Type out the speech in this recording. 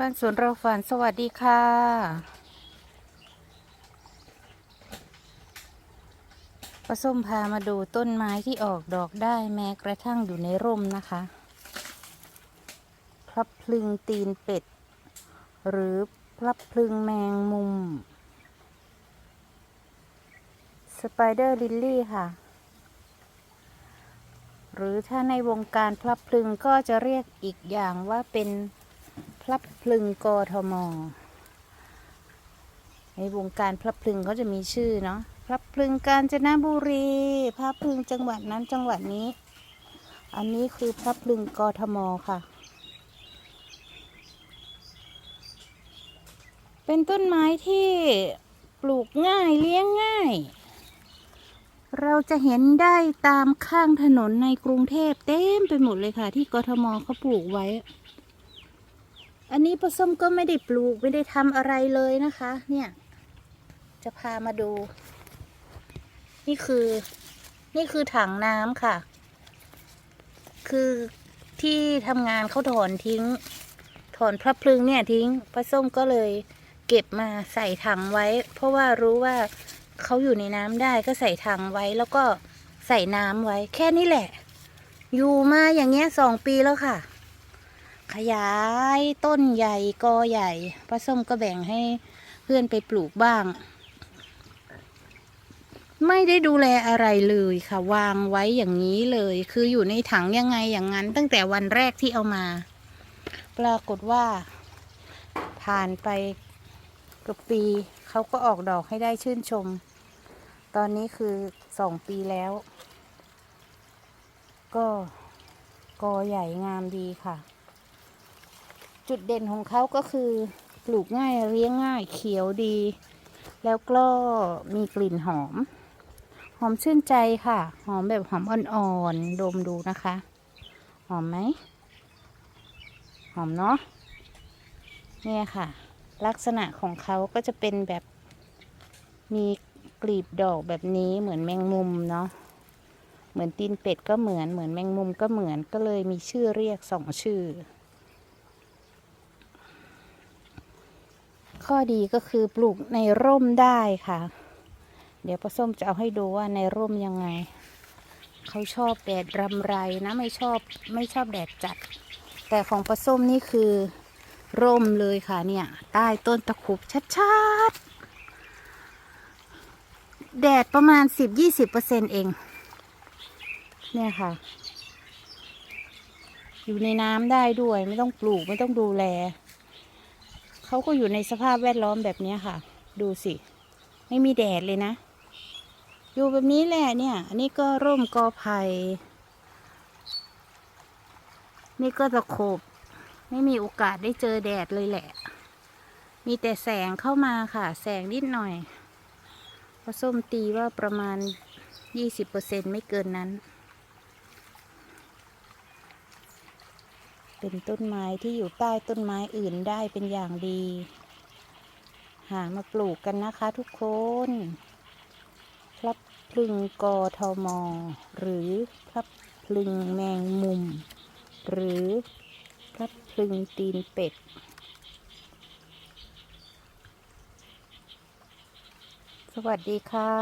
บ้านสวนเราฝันสวัสดีค่ะป้าส้มพามาดูต้นไม้ที่ออกดอกได้แม้กระทั่งอยู่ในร่มนะคะพลับพลึงตีนเป็ด หรือพลับพลึงแมงมุม สไปเดอร์ลิลลี่ค่ะ หรือถ้าในวงการพลับพลึงก็จะเรียกอีกอย่างว่าเป็น พลับพลึงกทม ในวงการพลับพลึงเขาจะมีชื่อเนาะพลับพลึงกาญจนบุรีพลับพลึงจังหวัดนั้นจังหวัดนี้ อันนี้คือพลับพลึงกทมค่ะ เป็นต้นไม้ที่ปลูกง่ายเลี้ยงง่าย เราจะเห็นได้ตามข้างถนนในกรุงเทพเต็มไปหมดเลยค่ะ ที่กทมเขาปลูกไว้ อันนี้ปลาส้มก็ไม่ได้ปลูกไม่ได้ทำอะไรเลยนะคะ เนี่ย จะพามาดู นี่คือ นี่คือถังน้ำค่ะ คือที่ทำงานเขาถอนทิ้ง ถอนพระพลึงเนี่ยทิ้งปลาส้มก็เลยเก็บมาใส่ถังไว้ เพราะว่ารู้ว่าเขาอยู่ในน้ำได้ก็ใส่ถังไว้ แล้วก็ใส่น้ำไว้ แค่นี้แหละ อยู่มาอย่างเงี้ยสองปีแล้วค่ะ ขยายต้นใหญ่กอใหญ่ป้าส้มก็แบ่งให้เพื่อนไปปลูกบ้าง ไม่ได้ดูแลอะไรเลยค่ะ วางไว้อย่างนี้เลย คืออยู่ในถังยังไงอย่างนั้น ตั้งแต่วันแรกที่เอามา ปรากฏว่า ผ่านไปเกือบปีเขาก็ออกดอกให้ได้ชื่นชม ตอนนี้คือสองปีแล้ว ก็กอใหญ่งามดีค่ะ จุดเด่นของเขาก็คือปลูกง่ายเลี้ยงง่ายเขียวดี แล้วก็มีกลิ่นหอม หอมชื่นใจค่ะ หอมแบบหอมอ่อนๆดมดูนะคะ หอมไหมหอมเนาะเนี่ยค่ะ ลักษณะของเขาก็จะเป็นแบบมีกลีบดอกแบบนี้เหมือนแมงมุมเนาะเหมือนตีนเป็ดก็เหมือนเหมือนแมงมุมก็เหมือนก็เลยมีชื่อเรียกสองชื่อ ข้อดีก็คือปลูกในร่มได้ค่ะ เดี๋ยวป้าส้มจะเอาให้ดูว่าในร่มยังไง เขาชอบแดดรำไรนะไม่ชอบไม่ชอบแดดจัด แต่ของป้าส้มนี่คือร่มเลยค่ะเนี่ย ใต้ต้นตะขบชัดๆ แดดประมาณสิบยี่สิบเปอร์เซ็นเอง เนี่ยค่ะ อยู่ในน้ำได้ด้วยไม่ต้องปลูกไม่ต้องดูแล เขาก็อยู่ในสภาพแวดล้อมแบบนี้ค่ะ ดูสิ ไม่มีแดดเลยนะ อยู่แบบนี้แหละเนี่ย อันนี้ก็ร่มกอไผ่นี่ก็ตะขบไม่มีโอกาสได้เจอแดดเลยแหละ มีแต่แสงเข้ามาค่ะ แสงนิดหน่อยผส้มตีว่าประมาณยี่สิบเปอร์เซ็นไม่เกินนั้น เป็นต้นไม้ที่อยู่ใต้ต้นไม้อื่นได้เป็นอย่างดี หามาปลูกกันนะคะทุกคนพลับพลึงกอทมหรือพลับพลึงแมงมุม หรือพลับพลึงตีนเป็ดสวัสดีค่ะ